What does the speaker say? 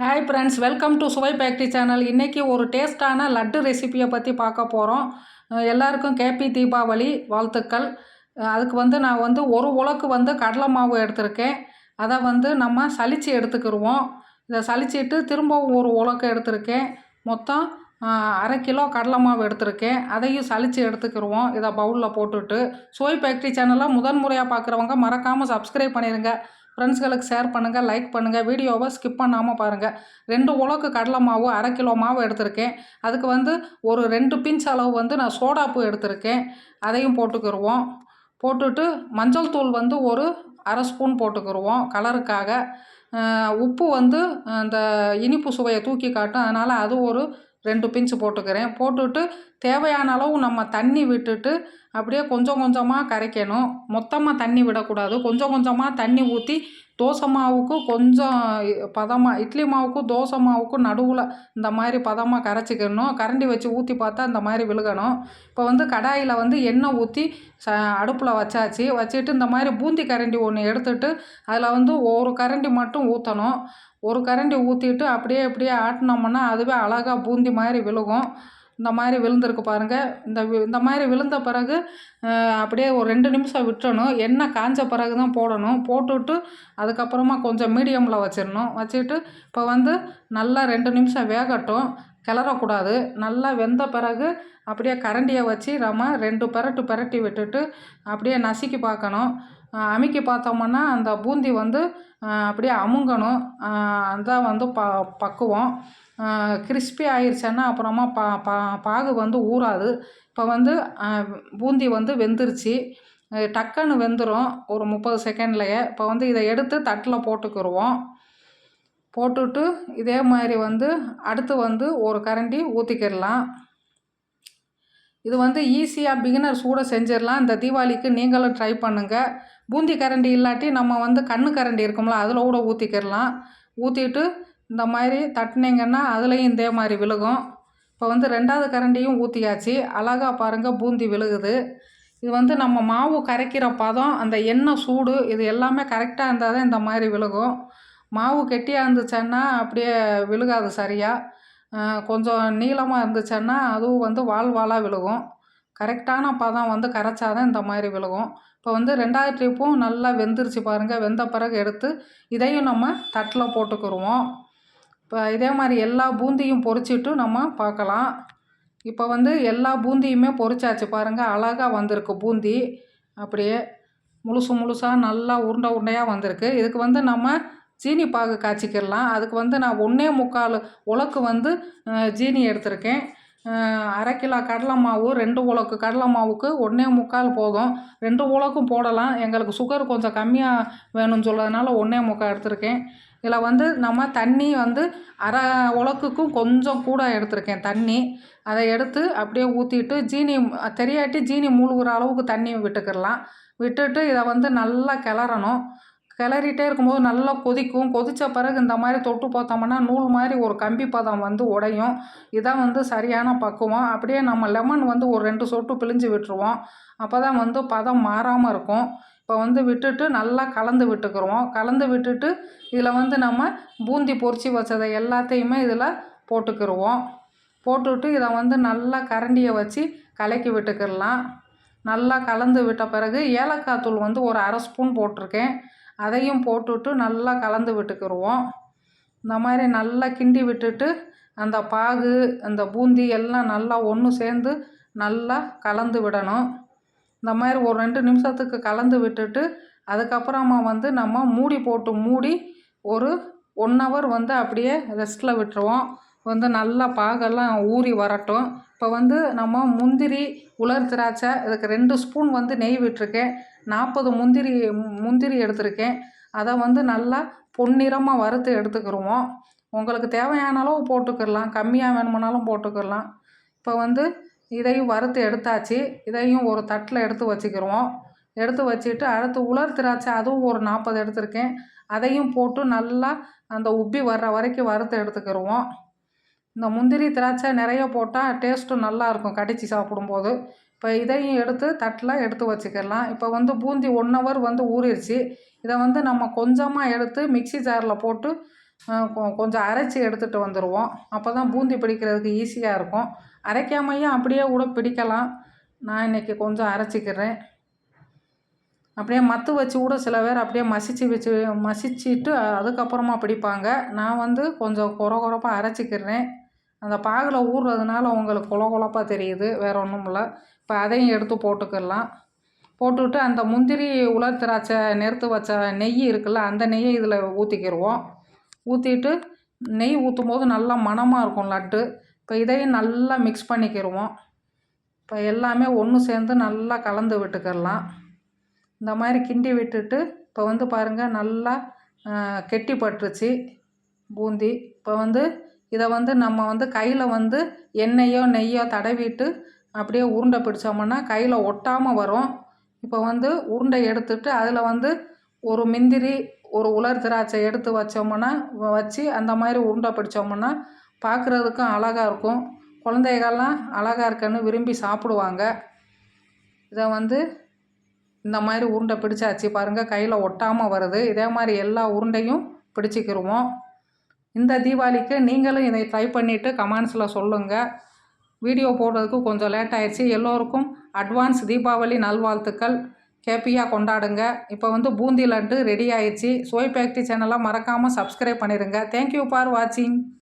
Hi friends welcome to Suvai bakery channel இன்றைக்கி ஒரு டேஸ்ட்டான லட்டு ரெசிபியை பற்றி பார்க்க போகிறோம் எல்லாருக்கும் கேபி தீபாவளி வாழ்த்துக்கள். அதுக்கு வந்து நான் வந்து ஒரு உலக்கு வந்து கடலை மாவு எடுத்திருக்கேன். அதை வந்து நம்ம சலித்து எடுத்துக்கிடுவோம் இதை சலிச்சிட்டு திரும்பவும் ஒரு உலக்கு எடுத்திருக்கேன். மொத்தம் அரை கிலோ கடலை மாவு எடுத்திருக்கேன். அதையும் சலித்து எடுத்துக்கிடுவோம் இதை பவுலில் போட்டுட்டு. சுவை ஃபேக்ட்ரி சேனலை முதன்முறையாக பார்க்குறவங்க மறக்காமல் சப்ஸ்கிரைப் பண்ணிடுங்க ஃப்ரெண்ட்ஸ்களுக்கு ஷேர் பண்ணுங்கள் லைக் பண்ணுங்கள் வீடியோவை ஸ்கிப் பண்ணாமல் பாருங்கள் ரெண்டு உலக்கு கடலை மாவு அரை கிலோ மாவு எடுத்திருக்கேன். அதுக்கு வந்து ஒரு ரெண்டு பிஞ்ச் அளவு வந்து நான் சோடாப்பு எடுத்திருக்கேன். அதையும் போட்டுக்கிடுவோம் போட்டுட்டு மஞ்சள் தூள் வந்து ஒரு அரை ஸ்பூன் போட்டுக்கிடுவோம் கலருக்காக. உப்பு வந்து அந்த இனிப்பு சுவையை தூக்கி காட்டும். அதனால் அது ஒரு ரெண்டு பிஞ்சு போட்டுக்கிறேன். போட்டுட்டு தேவையான அளவு நம்ம தண்ணி விட்டுட்டு அப்படியே கொஞ்சம் கொஞ்சமாக கரைக்கணும். மொத்தமாக தண்ணி விடக்கூடாது. கொஞ்சம் கொஞ்சமாக தண்ணி ஊற்றி தோசை மாவுக்கு கொஞ்சம் பதமாக இட்லி மாவுக்கும் தோசை மாவுக்கும் நடுவில் இந்த மாதிரி பதமாக கரைச்சிக்கணும். கரண்டி வச்சு ஊற்றி பார்த்தா இந்த மாதிரி விழுகணும். இப்போ வந்து கடாயில் வந்து எண்ணெய் ஊற்றி ச அடுப்பில் வச்சாச்சு. வச்சுட்டு இந்த மாதிரி பூந்தி கரண்டி ஒன்று எடுத்துட்டு அதில் வந்து ஒரு கரண்டி மட்டும் ஊற்றணும் ஒரு கரண்டி ஊற்றிட்டு அப்படியே அப்படியே ஆட்டினோம்னா அதுவே அழகாக பூந்தி மாதிரி விழுகும். இந்த மாதிரி விழுந்திருக்கு பாருங்கள் இந்த வி- இந்த மாதிரி விழுந்த பிறகு அப்படியே ஒரு ரெண்டு நிமிஷம் விட்டுறணும். எண்ணெய் காஞ்ச பிறகு தான் போடணும். போட்டுவிட்டு அதுக்கப்புறமா கொஞ்சம் மீடியமில் வச்சிடணும். வச்சுட்டு இப்போ வந்து நல்லா ரெண்டு நிமிஷம் வேகட்டும். கிளறக்கூடாது. நல்லா வெந்த பிறகு அப்படியே கரண்டியை வச்சு நம்ம ரெண்டு பரட்டு பரட்டி விட்டுட்டு அப்படியே நசுக்கி பார்க்கணும். அஹ், அமுக்கி பார்த்தோம்னா அந்த பூந்தி வந்து அப்படியே அமுங்கணும். அஹ், அதான் வந்து ப பக்குவம். கிறிஸ்பி ஆயிடுச்சுன்னா அப்புறமா பா பா பாகு வந்து ஊறாது. இப்போ வந்து பூந்தி வந்து வெந்துருச்சு. டக்குன்னு வெந்துடும் ஒரு முப்பது செகண்ட்லையே. இப்போ வந்து இதை எடுத்து தட்டில் போட்டுக்கிடுவோம் போட்டுட்டு இதே மாதிரி வந்து அடுத்து வந்து ஒரு கரண்டி ஊற்றிக்கிடலாம் இது வந்து ஈஸியாக பிகினர்ஸ் கூட செஞ்சிடலாம். இந்த தீபாவளிக்கு நீங்களும் ட்ரை பண்ணுங்கள் பூந்தி கரண்டி இல்லாட்டி நம்ம வந்து கண்ணு கரண்டி இருக்கும்ல அதில் கூட ஊற்றிக்கிடலாம் ஊற்றிட்டு இந்த மாதிரி தட்டினீங்கன்னா அதுலேயும் இதே மாதிரி விழுகும். இப்போ வந்து ரெண்டாவது கரண்டியும் ஊற்றியாச்சு அழகா பாருங்கள் பூந்தி விழுகுது. இது வந்து நம்ம மாவு கரைக்கிற பதம் அந்த எண்ணெய் சூடு இது எல்லாமே கரெக்டாக இருந்தால் தான் இந்த மாதிரி விழுகும். மாவு கெட்டியாக இருந்துச்சுன்னா அப்படியே விழுகாது சரியாக கொஞ்சம் நீளமாக இருந்துச்சுன்னா அதுவும் வந்து வால் வாலாக விழுகும். கரெக்டான பதம் வந்து கரைச்சாதான் இந்த மாதிரி விழுகும். இப்போ வந்து ரெண்டாவது ட்ரிப்பும் நல்லா வெந்துருச்சு பாருங்கள் வெந்த பிறகு எடுத்து இதையும் நம்ம தட்டில் போட்டுக்கிருவோம். இப்போ இதே மாதிரி எல்லா பூந்தியும் பொரிச்சிட்டு நம்ம பார்க்கலாம். இப்போ வந்து எல்லா பூந்தியுமே பொரிச்சாச்சு பாருங்கள் அழகாக வந்திருக்கு பூந்தி. அப்படியே முழுசு முழுசாக நல்லா உருண்டை உருண்டையாக வந்திருக்கு. இதுக்கு வந்து நம்ம ஜீனி பாகு காய்ச்சிக்கிடலாம். அதுக்கு வந்து நான் ஒன்றே முக்கால் உலக்கு வந்து ஜீனி எடுத்திருக்கேன். அரை கிலோ கடலை மாவு ரெண்டு உலக்கு கடலை மாவுக்கு ஒன்றே முக்கால் போதும். ரெண்டு உலக்கும் போடலாம். எங்களுக்கு சுகர் கொஞ்சம் கம்மியாக வேணும்னு சொல்கிறதுனால ஒன்றே முக்கால் எடுத்திருக்கேன். இதில் வந்து நம்ம தண்ணி வந்து அரை உலக்குக்கும் கொஞ்சம் கூட எடுத்திருக்கேன் தண்ணி. அதை எடுத்து அப்படியே ஊற்றிட்டு ஜீனி தெரியாட்டி ஜீனி மூழ்கிற அளவுக்கு தண்ணி விட்டுக்கிடலாம். விட்டுட்டு இதை வந்து நல்லா கிளறணும். கிளறிட்டே இருக்கும்போது நல்லா கொதிக்கும். கொதித்த பிறகு இந்த மாதிரி தொட்டு பார்த்தோம்னா நூல் மாதிரி ஒரு கம்பி பதம் வந்து உடையும். இதான் வந்து சரியான பக்குவம். அப்படியே நம்ம லெமன் வந்து ஒரு ரெண்டு சொட்டு பிழிஞ்சு விட்டுருவோம். அப்போ தான் வந்து பதம் மாறாமல் இருக்கும். இப்போ வந்து விட்டுட்டு நல்லா கலந்து விட்டுக்கிறோம் கலந்து விட்டுட்டு இதில் வந்து நம்ம பூந்தி பொரிச்சு வச்சதை எல்லாத்தையுமே இதில் போட்டுக்கிருவோம். போட்டுட்டு இதை வந்து நல்லா கரண்டியை வச்சு கலக்கி விட்டுக்கிடலாம். நல்லா கலந்து விட்ட பிறகு ஏலக்காய் தூள் வந்து ஒரு அரை ஸ்பூன் போட்டிருக்கேன். அதையும் போட்டுட்டு நல்லா கலந்து விட்டுக்கிருவோம். இந்த மாதிரி நல்லா கிண்டி விட்டுட்டு அந்த பாகு அந்த பூந்தி எல்லாம் நல்லா ஒன்று சேர்ந்து நல்லா கலந்து விடணும். இந்த மாதிரி ஒரு ரெண்டு நிமிஷத்துக்கு கலந்து விட்டுட்டு அதுக்கப்புறமா வந்து நம்ம மூடி போட்டு மூடி ஒரு ஒன் ஹவர் வந்து அப்படியே ரெஸ்ட்டில் விட்டுருவோம். வந்து நல்லா பாகெல்லாம் ஊறி வரட்டும். இப்போ வந்து நம்ம முந்திரி உலர் திராட்சை இதுக்கு ரெண்டு ஸ்பூன் வந்து நெய் விட்டிருக்கேன். நாற்பது முந்திரி முந்திரி எடுத்திருக்கேன். அதை வந்து நல்லா பொன்னிறமாக வறுத்து எடுத்துக்கிருவோம். உங்களுக்கு தேவையான அளவு போட்டுக்கிடலாம். கம்மியாக வேணுமானாலும் போட்டுக்கிடலாம். இப்போ வந்து இதையும் வறுத்து எடுத்தாச்சு. இதையும் ஒரு தட்டில் எடுத்து வச்சுக்கிடுவோம் எடுத்து வச்சுட்டு அடுத்து உலர் திராட்சை அதுவும் ஒரு நாற்பது எடுத்திருக்கேன். அதையும் போட்டு நல்லா அந்த உப்பி வர்ற வரைக்கும் வறுத்து எடுத்துக்கிருவோம். இந்த முந்திரி திராட்சை நிறைய போட்டால் டேஸ்ட்டும் நல்லாயிருக்கும் கடித்து சாப்பிடும்போது. இப்போ இதையும் எடுத்து தட்டில் எடுத்து வச்சுக்கலாம். இப்போ வந்து பூந்தி ஒன் ஹவர் வந்து ஊறிடுச்சு. இதை வந்து நம்ம கொஞ்சமாக எடுத்து மிக்ஸி ஜாரில் போட்டு கொ- கொஞ்சம் அரைச்சி எடுத்துகிட்டு வந்துடுவோம் அப்போ தான் பூந்தி பிடிக்கிறதுக்கு ஈஸியாக இருக்கும். அரைக்காமையும் அப்படியே கூட பிடிக்கலாம். நான் இன்றைக்கி கொஞ்சம் அரைச்சிக்கிறேன். அப்படியே மத்து வச்சு கூட சில பேர் அப்படியே மசிச்சு வச்சு மசிச்சுட்டு அதுக்கப்புறமா பிடிப்பாங்க. நான் வந்து கொஞ்சம் குறை குறப்பாக அரைச்சிக்கிறேன். அந்த பாகில் ஊறுறதுனால உங்களுக்கு குல குழப்பாக தெரியுது வேறு ஒன்றும் இல்லை. இப்போ அதையும் எடுத்து போட்டுக்கிடலாம் போட்டுவிட்டு அந்த முந்திரி உலர் திராட்சை நெருத்து வச்ச நெய் இருக்குல்ல அந்த நெய்யை இதில் ஊற்றிக்கிடுவோம் ஊற்றிட்டு நெய் ஊற்றும் போது நல்லா மணமாக இருக்கும் லட்டு. இப்போ இதையும் நல்லா மிக்ஸ் பண்ணிக்கிடுவோம் இப்போ எல்லாமே ஒன்று சேர்ந்து நல்லா கலந்து விட்டுக்கிடலாம். இந்த மாதிரி கிண்டி விட்டுட்டு இப்போ வந்து பாருங்கள் நல்லா கெட்டி பட்டுருச்சு பூந்தி. இப்போ வந்து இதை வந்து நம்ம வந்து கையில் வந்து எண்ணெயோ நெய்யோ தடவிட்டு அப்படியே உருண்டை பிடிச்சோம்னா கையில் ஒட்டாமல் வரும். இப்போ வந்து உருண்டை எடுத்துட்டு அதில் வந்து ஒரு முந்திரி ஒரு உலர் திராட்சை எடுத்து வச்சோம்னா வச்சு அந்த மாதிரி உருண்டை பிடிச்சோம்னா பார்க்குறதுக்கும் அழகாக இருக்கும். குழந்தைகள்லாம் அழகாக இருக்குன்னு விரும்பி சாப்பிடுவாங்க. இதை வந்து இந்த மாதிரி உருண்டை பிடிச்சாச்சு பாருங்கள் கையில் ஒட்டாமல் வருது. இதே மாதிரி எல்லா உருண்டையும் பிடிச்சிக்கிருவோம். இந்த தீபாவளிக்கு நீங்களும் இதை ட்ரை பண்ணிவிட்டு கமெண்ட்ஸில் சொல்லுங்கள் வீடியோ போடுறதுக்கு கொஞ்சம் லேட் ஆயிடுச்சு. எல்லோருக்கும் அட்வான்ஸ் தீபாவளி நல்வாழ்த்துக்கள். கேப்பியாக கொண்டாடுங்க. இப்போ வந்து பூந்தி லட்டு ரெடி ஆயிடுச்சு. சோய் ஃபேக்ட்ரி சேனலாக மறக்காமல் சப்ஸ்கிரைப் பண்ணிடுங்க தேங்க்யூ ஃபார் வாட்சிங்